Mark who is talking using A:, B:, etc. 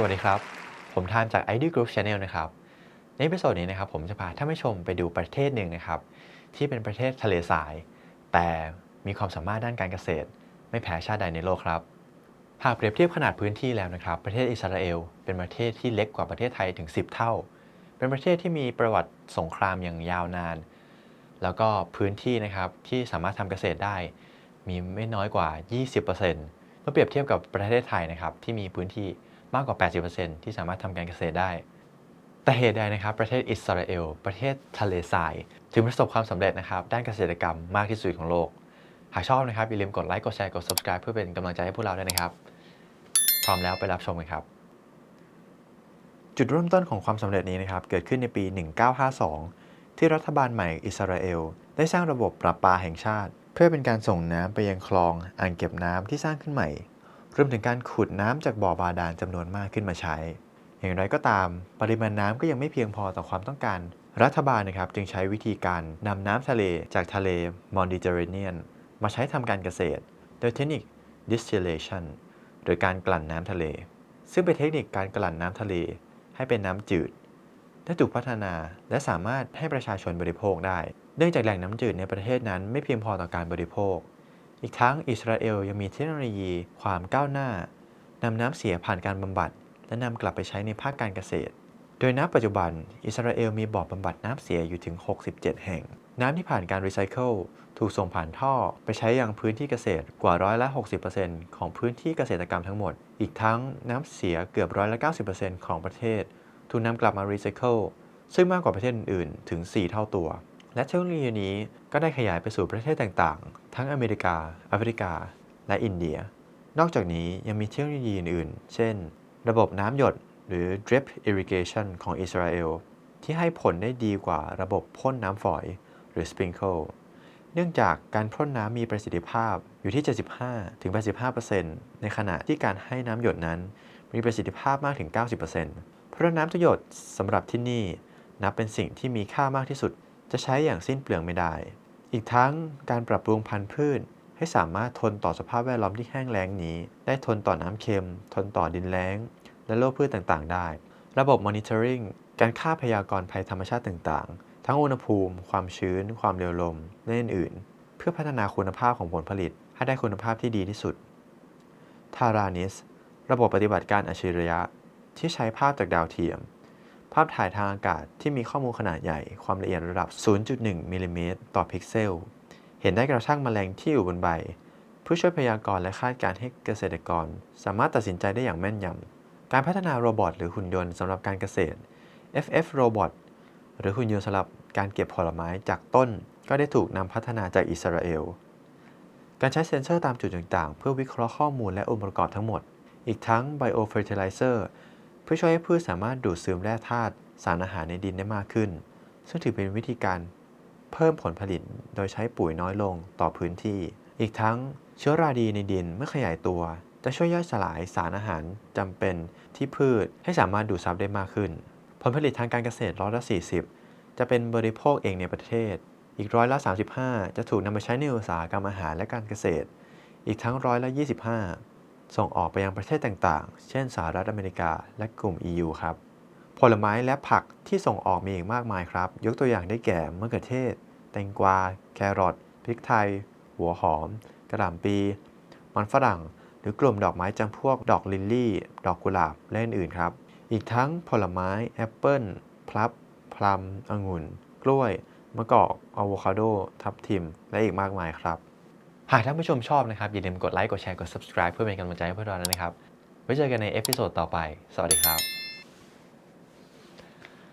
A: สวัสดีครับ ผมทานจาก ID Group Channel นะครับ ในเอพิโซดนี้นะครับผมจะพาท่านผู้ชมไปดูประเทศหนึ่งนะครับ ที่เป็นประเทศทะเลทราย แต่มีความสามารถด้านการเกษตร ไม่แพ้ชาติใดในโลกครับ หากเปรียบเทียบขนาดพื้นที่แล้วนะครับ ประเทศอิสราเอลเป็นประเทศที่เล็กกว่าประเทศไทยถึง 10 เท่า เป็นประเทศที่มีประวัติสงครามอย่างยาวนาน แล้วก็พื้นที่นะครับที่สามารถทำเกษตรได้ มีไม่น้อยกว่า 20%เมื่อเปรียบเทียบกับประเทศไทยนะครับที่มีพื้นที่ มากกว่า 80%ที่สามารถทำการเกษตรได้ แต่เหตุใดนะครับ ประเทศอิสราเอล ประเทศทะเลทราย ถึงประสบความสำเร็จนะครับ ด้านเกษตรกรรมมากที่สุดของโลก หากชอบนะครับอย่าลืมกดไลค์กดแชร์กด subscribe เพื่อเป็นกำลังใจให้พวกเราด้วยนะครับ พร้อมแล้วไปรับชมกันครับ จุดเริ่มต้นของความสำเร็จนี้นะครับเกิดขึ้นในปี 1952 ที่รัฐบาลใหม่อิสราเอล ได้สร้างระบบประปาแห่งชาติ เพื่อเป็นการส่งน้ำไปยังคลองอ่างเก็บน้ำที่สร้างขึ้นใหม่ รวมถึงการขุดน้ำจากบ่อบาดาลจำนวนมากขึ้นมาใช้ อย่างไรก็ตาม ปริมาณน้ำก็ยังไม่เพียงพอต่อความต้องการ รัฐบาลนะครับจึงใช้วิธีการนำน้ำทะเลจากทะเลมอดิเตอร์เรเนียนมาใช้ทำการเกษตร โดยเทคนิค distillation โดยการกลั่นน้ำทะเล ซึ่งเป็นเทคนิคการกลั่นน้ำทะเล ให้เป็นน้ำจืดได้ถูกพัฒนาและสามารถให้ประชาชนบริโภคได้ เนื่องจากแหล่งน้ำจืดในประเทศนั้นไม่เพียงพอต่อการบริโภค อีกทั้งอิสราเอลยังมีเทคโนโลยีความก้าวหน้านำน้ำเสียผ่านการบำบัด และนำกลับไปใช้ในภาคการเกษตร โดยณปัจจุบัน อิสราเอลมีบ่อบำบัดน้ำเสียอยู่ถึง 67 แห่ง น้ำที่ผ่านการรีไซเคิลถูกส่งผ่านท่อไปใช้ยังพื้นที่เกษตรกว่าร้อยละ 60%ของพื้นที่เกษตรกรรมทั้งหมด อีกทั้งน้ำเสียเกือบร้อยละ 90%ของประเทศ ถูกนำกลับมารีไซเคิลซึ่งมากกว่าประเทศอื่นๆ ถึง 4 เท่าตัว และเทคโนโลยีนี้ก็ได้ขยายไปสู่ประเทศต่างๆ ทั้งอเมริกาแอฟริกา และอินเดีย นอกจากนี้ยังมีเทคโนโลยีอื่นๆ เช่น ระบบน้ำหยดหรือ drip irrigation ของอิสราเอล ที่ให้ผลได้ดีกว่าระบบพ่นน้ำฝอยหรือ sprinkle เนื่องจากการพ่นน้ำมีประสิทธิภาพอยู่ที่ 75-85%ในขณะที่การให้น้ำหยดนั้น มีประสิทธิภาพมากถึง 90%เพราะน้ำทุกหยดสำหรับที่นี่ นับเป็นสิ่งที่มีค่ามากที่สุด จะใช้อย่างสิ้นเปลืองไม่ได้ อีกทั้งการปรับปรุงพันธุ์พืช ให้สามารถทนต่อสภาพแวดล้อมที่แห้งแล้งนี้ ได้ทนต่อน้ำเค็ม ทนต่อดินแล้ง และโรคพืชต่างๆ ได้ ระบบ monitoring การค่าพยากรณ์ภัยธรรมชาติต่างๆ ทั้งอุณหภูมิ ความชื้น ความเร็วลม และอื่นๆ เพื่อพัฒนาคุณภาพของผลผลิต ให้ได้คุณภาพที่ดีที่สุดทารานิส ระบบปฏิบัติการอัจฉริยะ ที่ใช้ภาพจากดาวเทียมาพถ่ายทางอากาศที่มีข้อมูลขนาดใหญ่ความละเอียดระดับ 0.1 มิลลิเมตรต่อพิกเซล เห็นได้กระทั่งแมลงที่อยู่บนใบเพื่อช่วยพยากรณ์และคาดการณ์ให้เกษตรกร สามารถตัดสินใจได้อย่างแม่นยำ การพัฒนาโรบอทหรือหุ่นยนต์สำหรับการเกษตร FF Robot หรือหุ่นยนต์สำหรับการเก็บผลไม้จากต้น ก็ได้ถูกนำพัฒนาจากอิสราเอล การใช้เซ็นเซอร์ตามจุดต่างๆ เพื่อวิเคราะห์ข้อมูลและองค์ประกอบทั้งหมด อีกทั้ง Biofertilizer เพื่อช่วยให้พืชสามารถดูดซึมแร่ธาตุสารอาหารในดินได้มากขึ้น ซึ่งถือเป็นวิธีการเพิ่มผลผลิตโดยใช้ปุ๋ยน้อยลงต่อพื้นที่ อีกทั้งเชื้อราดีในดินเมื่อขยายตัว จะช่วยย่อยสลายสารอาหารจำเป็นที่พืชให้สามารถดูดซับได้มากขึ้น ผลผลิตทางการเกษตรร้อยละ40 จะเป็นบริโภคเองในประเทศ อีกร้อยละ 35 จะถูกนำไปใช้ในอุตสาหกรรมอาหารและการเกษตร อีกทั้งร้อยละ 25 ส่งออกไปยังประเทศต่างๆ เช่นสหรัฐอเมริกาและกลุ่ม EU ครับ ผลไม้และผักที่ส่งออกมีอีกมากมายครับ ยกตัวอย่างได้แก่มะเขือเทศ แตงกวา แครอท พริกไทย หัวหอม กระหล่ำปี มันฝรั่ง หรือกลุ่มดอกไม้จำพวกดอกลิลลี่ ดอกกุหลาบ และอื่นๆครับ อีกทั้งผลไม้แอปเปิลพลับ พลัม องุ่น กล้วย มะกอกอะโวคาโด ทับทิม และอีกมากมายครับ หากท่านผู้ชมชอบนะครับ อย่าลืมกดไลค์กดแชร์กด subscribe เพื่อเป็นกำลังใจให้พวกเราด้วยนะครับ ไว้เจอกันในเอพิโซดต่อไป สวัสดีครับ